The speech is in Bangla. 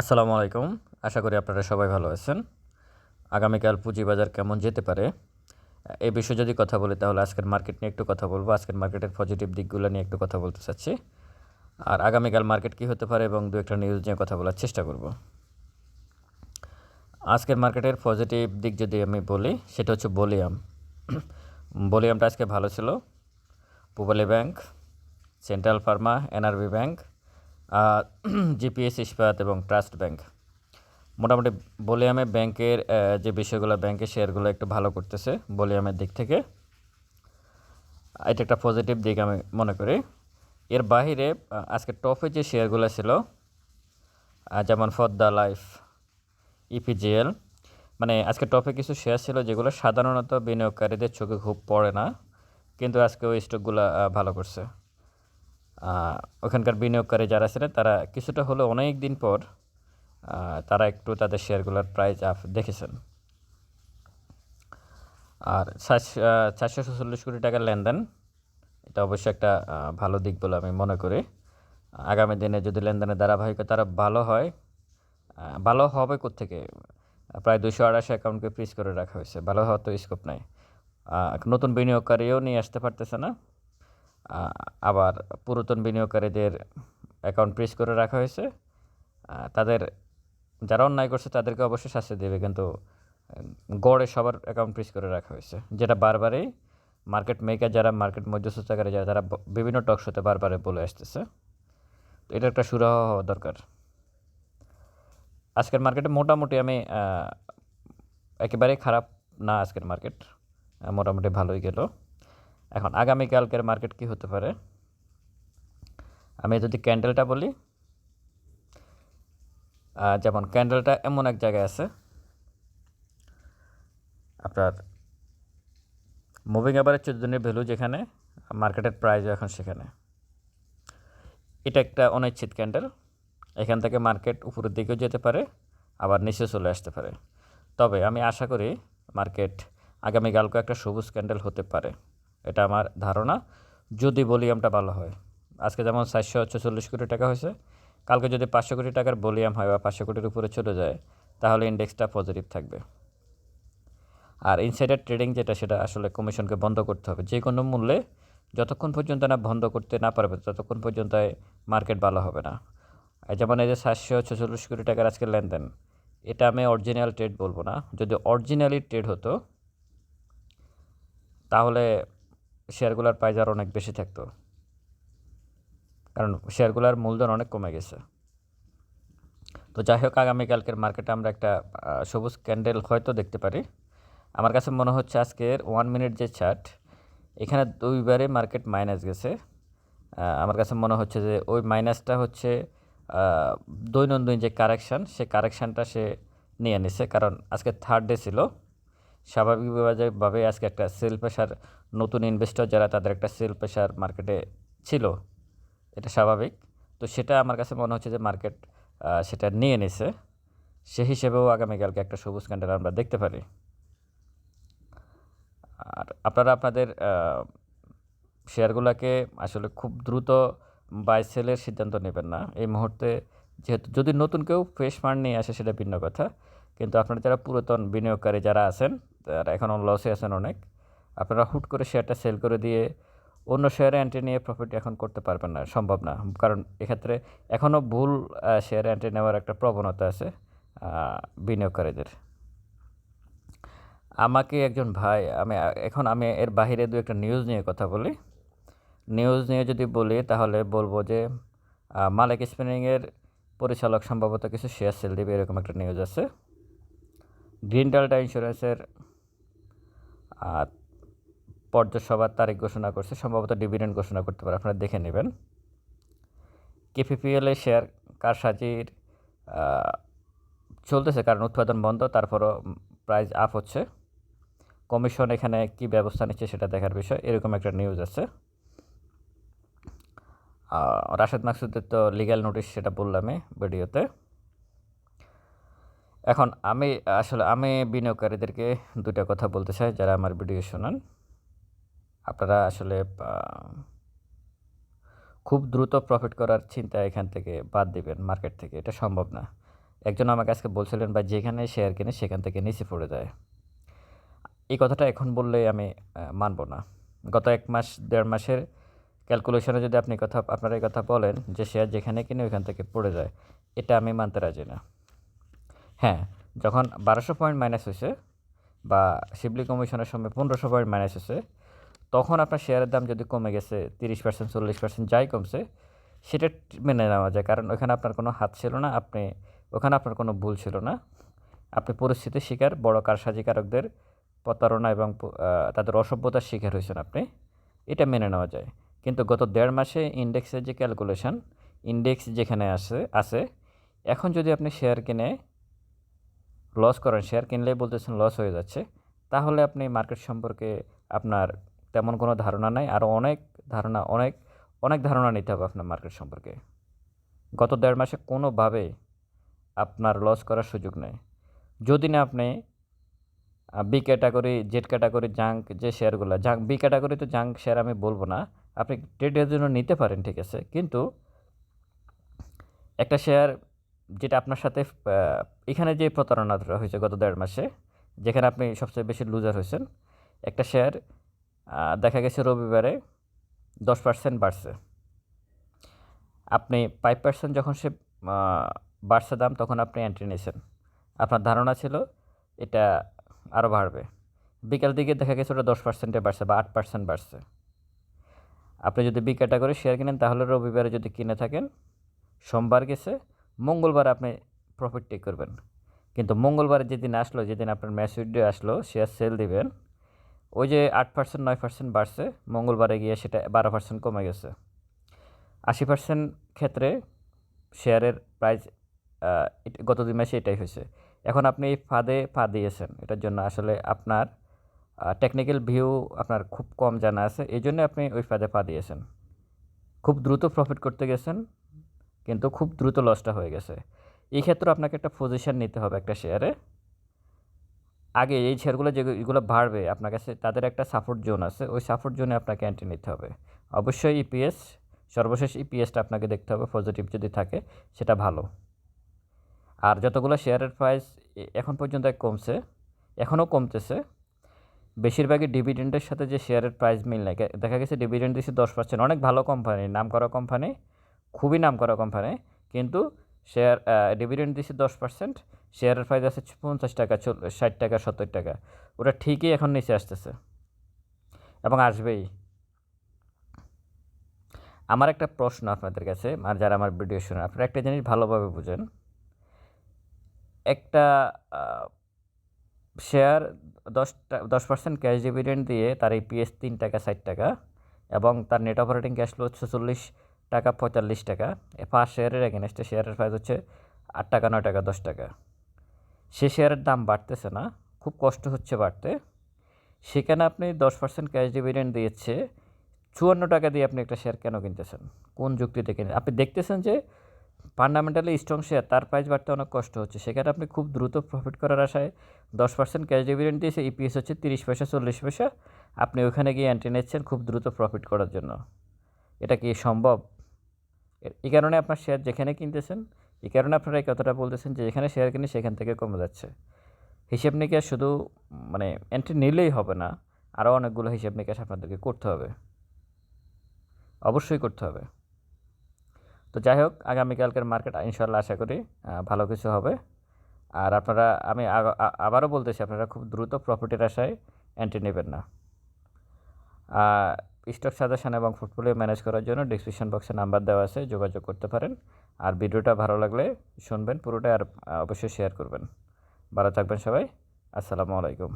আসসালামু আলাইকুম। আশা করি আপনারা সবাই ভালো আছেন। আগামীকাল পুঁজিবাজার কেমন যেতে পারে এই বিষয়ে যদি কথা বলি তাহলে আজকের মার্কেট নিয়ে একটু কথা বলব। আজকের মার্কেটের পজিটিভ দিকগুলো নিয়ে একটু কথা বলতে চাচ্ছি। আর আগামীকাল মার্কেট কী হতে পারে এবং দু একটা নিউজ নিয়ে কথা বলার চেষ্টা করব। আজকের মার্কেটের পজিটিভ দিক যদি আমি বলি, সেটা হচ্ছে বলিয়াম বলিয়ামটা আজকে ভালো ছিল। Pubali bank Central Pharma NRB bank GPS Ispat এবং ট্রাস্ট ব্যাংক। মোটামুটি বলিয়ামে ব্যাংকের আহ, যে বিষয়গুলো ব্যাংকের শেয়ারগুলো একটু ভালো করতেছে বলিয়ামের দিক থেকে এটা একটা পজিটিভ দিক আমি মনে করি। এর আহ, আজকে টপে যে শেয়ারগুলো ছিল যেমন ফদ্দা লাইফ ইপিজিএল মানে আজকে টপে কিছু শেয়ার ছিল যেগুলো সাধারণত বিনিয়োগকারীদের চোখে খুব পড়ে না কিন্তু আজকে ওই স্টকগুলো ভালো করছে। ওখানকার বিনিয়োগকারী যারা ছিলেন, তারা কিছুটা হলেও অনেক দিন পর তারা একটু তাদের শেয়ারগুলোর প্রাইস আপ দেখেছেন। আর চারশো ছচল্লিশ কোটি টাকার লেনদেন, এটা অবশ্যই একটা ভালো দিক বলে আমি মনে করি। আগামী দিনে যদি লেনদেনের ধারাবাহিকতা ভালো হয় ভালো হবে কোত্থেকে? প্রায় দুশো আড়াইশো অ্যাকাউন্টকে ফ্রিজ করে রাখা হয়েছে। ভালো হওয়ার তো স্কোপ নাই। নতুন বিনিয়োগকারীও নিয়ে আসতে পারতেছে না। আবার পুরাতন বিনিয়োগকারীদের অ্যাকাউন্ট ফ্রিজ করে রাখা হয়েছে। তাদের যারা অন্যায় করছে তাদেরকে অবশ্যই শাস্তি দেবে, কিন্তু গড়ে সবার অ্যাকাউন্ট ফ্রিজ করে রাখা হয়েছে। যেটা বারবারই মার্কেট মেকার যারা মার্কেট মধ্যস্থতাকারী যারা, তারা বিভিন্ন টক শোতে বারবারে বলে আসতেছে। তো এটা একটা সুরাহ হওয়া দরকার। আজকের মার্কেটে মোটামুটি আমি একেবারেই খারাপ না আজকের মার্কেট মোটামুটি ভালোই গেল। এখন আগামীকালকের মার্কেট কি হতে পারে? আমি যদি ক্যান্ডেলটা বলি যেমন ক্যান্ডেলটা এমন এক জায়গায় আছে, আপনার মুভিং অ্যাভারেজ চোদ্দ দিনের ভ্যালু যেখানে মার্কেটের প্রাইস এখন সেখানে। এটা একটা অনিশ্চিত ক্যান্ডেল। এখান থেকে মার্কেট উপরের দিকেও যেতে পারে, আবার নিচে চলে আসতে পারে। তবে আমি আশা করি মার্কেট আগামীকালকে একটা সবুজ ক্যান্ডেল হতে পারে। এটা আমার ধারণা। যদি ভলিউমটা ভালো হয়। আজকে যেমন চারশো ছেচল্লিশ কোটি টাকা হয়েছে, কালকে যদি পাঁচশো কোটি টাকার ভলিউম হয় বা পাঁচশো কোটির উপরে চলে যায়, তাহলে ইন্ডেক্সটা পজিটিভ থাকবে। আর ইনসাইডার ট্রেডিং যেটা, সেটা আসলে কমিশনকে বন্ধ করতে হবে। যে কোনো মূল্যে যতক্ষণ পর্যন্ত না বন্ধ করতে না পারবে, ততক্ষণ পর্যন্ত মার্কেট ভালো হবে না। যেমন এই যে সাতশো ছেচল্লিশ কোটি টাকার আজকে লেনদেন, এটা আমি অরিজিনাল ট্রেড বলব না। যদি অরিজিনালি ট্রেড হতো, তাহলে শেয়ারগুলোর প্রাইস আর অনেক বেশি থাকতো। কারণ শেয়ারগুলোর মূলধন অনেক কমে গেছে। তো যাই হোক, আগামীকালকের মার্কেটে আমরা একটা সবুজ ক্যান্ডেল হয়তো দেখতে পারি। আমার কাছে মনে হচ্ছে আজকের ওয়ান মিনিট যে চার্ট এখানে দুইবারে মার্কেট মাইনাস গেছে। আমার কাছে মনে হচ্ছে যে ওই মাইনাসটা হচ্ছে দৈনন্দিন যে কারেকশান সে কারেকশানটা সে নিয়ে নিছে। কারণ আজকে থার্ড ডে ছিল। স্বাভাবিকভাবে আজকে একটা সেল প্রেশার নতুন ইনভেস্টর যারা তাদের একটা সেল প্রেশার মার্কেটে ছিল, এটা স্বাভাবিক। তো সেটা আমার কাছে মনে হচ্ছে যে মার্কেট সেটা নিয়ে নিছে। সে হিসেবেও আগামীকালকে একটা সবুজ ক্যান্ডেল আমরা দেখতে পারি। আর আপনারা আপনাদের শেয়ারগুলোকে আসলে খুব দ্রুত বাই সেলের সিদ্ধান্ত নেবেন না। এই মুহূর্তে যেহেতু যদি নতুন কেউ ফ্রেশ ফান্ড নিয়ে আসে সেটা ভিন্ন কথা। কিন্তু আপনারা যারা পুরাতন বিনিয়োগকারী যারা আছেন তারা এখনও লসে আছেন অনেক আপনারা হুট করে শেয়ারটা সেল করে দিয়ে অন্য শেয়ারে এন্ট্রি নিয়ে প্রফিট এখন করতে পারবেন না, সম্ভব না। কারণ এক্ষেত্রে এখনও ভুল শেয়ারে এন্ট্রি নেওয়ার একটা প্রবণতা আছে বিনিয়োগকারীদের। আমাকে একজন ভাই, আমি, এখন আমি এর বাইরে দু একটা নিউজ নিয়ে কথা বলি। নিউজ নিয়ে যদি বলি, তাহলে বলব যে মালিক স্পিনিংয়ের পরিচালক সম্ভবত কিছু শেয়ার সেল দেবে, এরকম একটা নিউজ আছে। গ্রিন ডেল্টা ইন্স্যুরেন্সের পর্যসভার তারিখ ঘোষণা করছে, সম্ভবত ডিভিডেন্ড ঘোষণা করতে পারে, আপনারা দেখে নেবেন। কেপিপিএল এর শেয়ার কারসাজির চলতেছে কারণ উৎপাদন বন্ধ, তারপরও প্রাইস আপ হচ্ছে। কমিশন এখানে কি ব্যবস্থা নিচ্ছে সেটা দেখার বিষয়, এরকম একটা নিউজ আছে। রাশেদ মাকসুদের তো লিগ্যাল নোটিশ সেটা বললামই ভিডিওতে। এখন আমি, আসলে আমি বিনিয়োগকারীদেরকে দুটা কথা বলতে চাই, যারা আমার ভিডিও শোনান। আপনারা আসলে খুব দ্রুত প্রফিট করার চিন্তা এখান থেকে বাদ দিবেন মার্কেট থেকে। এটা সম্ভব না। একজন আমাকে আজকে বলছিলেন বা যেখানে শেয়ার কিনে সেখান থেকে নিচে পড়ে যায়। এই কথাটা এখন বললে আমি মানব না। গত এক মাস, দেড় মাসের ক্যালকুলেশনে যদি আপনি কথা, আপনারা এই কথা বলেন যে শেয়ার যেখানে কিনে ওইখান থেকে পড়ে যায়, এটা আমি মানতে রাজি না। হ্যাঁ যখন বারোশো পয়েন্ট মাইনাস হয়েছে বা শিবলি কমিশনের সময় পনেরোশো পয়েন্ট মাইনাস হয়েছে তখন আপনার শেয়ারের দাম যদি কমে গেছে, তিরিশ পার্সেন্ট চল্লিশ পার্সেন্ট যাই কমছে, সেটা মেনে নেওয়া যায়। কারণ ওখানে আপনার কোনো হাত ছিল না, আপনি, ওখানে আপনার কোনো ভুল ছিল না। আপনি পরিস্থিতির শিকার, বড় কারসাজিকারকদের প্রতারণা এবং তাদের অসভ্যতার শিকার হয়েছেন আপনি। এটা মেনে নেওয়া যায়। কিন্তু গত দেড় মাসে ইন্ডেক্সের যে ক্যালকুলেশন ইন্ডেক্স যেখানে আছে আছে, এখন যদি আপনি শেয়ার কিনে লস করেন শেয়ার কিনলেই বলতেছেন লস হয়ে যাচ্ছে, তাহলে আপনি মার্কেট সম্পর্কে আপনার তেমন কোনো ধারণা নাই। আরও অনেক ধারণা, অনেক অনেক ধারণা নিতে হবে আপনার মার্কেট সম্পর্কে। গত দেড় মাসে কোনোভাবে আপনার লস করার সুযোগ নেই। যদি না আপনি B category Z category junk যে শেয়ারগুলো জাঙ্ক বি ক্যাটাগরি তো জাঙ্ক শেয়ার আমি বলব না। আপনি ট্রেডের জন্য নিতে পারেন, ঠিক আছে। কিন্তু একটা শেয়ার যেটা আপনার সাথে এখানে যে প্রতারণা হয়েছে গত দেড় মাসে, যেখানে আপনি সবচেয়ে বেশি লুজার হয়েছেন, একটা শেয়ার দেখা গেছে রবিবারে দশ পার্সেন্ট বাড়ছে। আপনি ফাইভ পার্সেন্ট যখন সে বাড়ছে দাম, তখন আপনি এন্ট্রি নিয়েছেন। আপনার ধারণা ছিল এটা আরও বাড়বে। বিকাল দিকে দেখা গেছে ওটা দশ পার্সেন্টে বাড়ছে বা আট পার্সেন্ট বাড়ছে। আপনি যদি বি ক্যাটাগরি শেয়ার কিনেন, তাহলে রবিবারে যদি কিনে থাকেন, সোমবার গেছে, মঙ্গলবার আপনি প্রফিট টেক করবেন। কিন্তু মঙ্গলবারে যেদিন আসলো, যেদিন আপনার ম্যাচুরিটি আসলো শেয়ার সেল দিবেন ওই যে আট পার্সেন্ট নয় পার্সেন্ট বাড়ছে, মঙ্গলবারে গিয়ে সেটা বারো পার্সেন্ট কমে গেছে। আশি পার্সেন্ট ক্ষেত্রে শেয়ারের প্রাইস গত দুই মাসে এটাই হয়েছে। এখন আপনি ফাঁদে পা দিয়েছেন, এটার জন্য আসলে আপনার টেকনিক্যাল ভিউ আপনার খুব কম জানা আছে, এই জন্য আপনি ওই ফাঁদে পা দিয়েছেন। খুব দ্রুত প্রফিট করতে গেছেন, কিন্তু খুব দ্রুত লসটা হয়ে গেছে। এই ক্ষেত্রে আপনাকে একটা পজিশন নিতে হবে একটা শেয়ারে। আগে এই শেয়ারগুলো যেগুলো বাড়বে, আপনার কাছে তাদের একটা সাপোর্ট জোন আছে, ওই সাপোর্ট জোনে আপনাকে এন্ট্রি নিতে হবে। অবশ্যই ইপিএস সর্বশেষ ইপিএসটা আপনাকে দেখতে হবে পজিটিভ যদি থাকে, সেটা ভালো। আর যতগুলো শেয়ারের প্রাইস এখন পর্যন্ত কমছে, এখনও কমতেছে, বেশিরভাগই ডিভিডেন্ডের সাথে যে শেয়ারের প্রাইস মিল নেই। দেখা গেছে ডিভিডেন্ড দিচ্ছে দশ পার্সেন্ট অনেক ভালো কোম্পানি নাম করা কোম্পানি খুবই নাম করা কোম্পানি কিন্তু শেয়ার ডিভিডেন্ড দিচ্ছে দশ পার্সেন্ট শেয়ারের প্রাইস আছে পঞ্চাশ টাকা ষাট টাকা, সত্তর টাকা। ওটা ঠিকই এখন নিচে আসতেছে এবং আসবেই। আমার একটা প্রশ্ন আপনাদের কাছে, আর যারা আমার ভিডিও শুনেন আপনারা একটা জিনিস ভালোভাবে বুঝেন। একটা শেয়ার দশ দশ পার্সেন্ট ক্যাশ ডিভিডেন্ড দিয়ে তার ইপিএস তিন টাকা, ষাট টাকা এবং তার নেট অপারেটিং ক্যাশ ফ্লো হচ্ছে চল্লিশ টাকা পঁয়তাল্লিশ টাকা। পাঁচ শেয়ারের এগেনস্টে শেয়ারের প্রাইস হচ্ছে আট টাকা, নয় টাকা, দশ টাকা। সে শেয়ারের দাম বাড়তেছে না, খুব কষ্ট হচ্ছে বাড়তে। সেখানে আপনি দশ পার্সেন্ট ক্যাশ ডিভিডেন্ড দিয়েছে, চুয়ান্ন টাকা দিয়ে আপনি একটা শেয়ার কেন কিনতেছেন? কোন যুক্তিতে কিনে আপনি দেখতেছেন যে ফান্ডামেন্টালি স্ট্রং শেয়ার তার প্রাইস বাড়তে অনেক কষ্ট হচ্ছে। সেখানে আপনি খুব দ্রুত প্রফিট করার আশায় দশ পার্সেন্ট ক্যাশ ডিভিডেন্ড দিয়েছে ইপিএস হচ্ছে তিরিশ পয়সা, চল্লিশ পয়সা। আপনি ওখানে গিয়ে এন্ট্রি নিচ্ছেন খুব দ্রুত প্রফিট করার জন্য। এটা কি সম্ভব? এই কারণে আপনার শেয়ার যেখানে কিনতেছেন, এই কারণে আপনারা এই কথাটা বলতেছেন যে যেখানে শেয়ার কিনে সেখান থেকে কমে যাচ্ছে। হিসেব নিকেশ শুধু মানে এন্ট্রি নিলেই হবে না আরও অনেকগুলো হিসেব নিকেশ আপনাদেরকে করতে হবে। অবশ্যই করতে হবে। তো যাই হোক, আগামীকালকের মার্কেট ইনশাল্লাহ আশা করি ভালো কিছু হবে। আর আপনারা, আমি আবারও বলতেছি, আপনারা খুব দ্রুত প্রফিটের আশায় এন্ট্রি নেবেন না। স্টক সাজেশন এবং পোর্টফোলিও ম্যানেজ করার জন্য ডিসক্রিপশন বক্সে নাম্বার দেওয়া আছে, যোগাযোগ করতে পারেন। আর ভিডিওটা ভালো লাগলে শুনবেন পুরোটাই আর অবশ্যই শেয়ার করবেন। ভালো থাকবেন সবাই, আসসালামু আলাইকুম।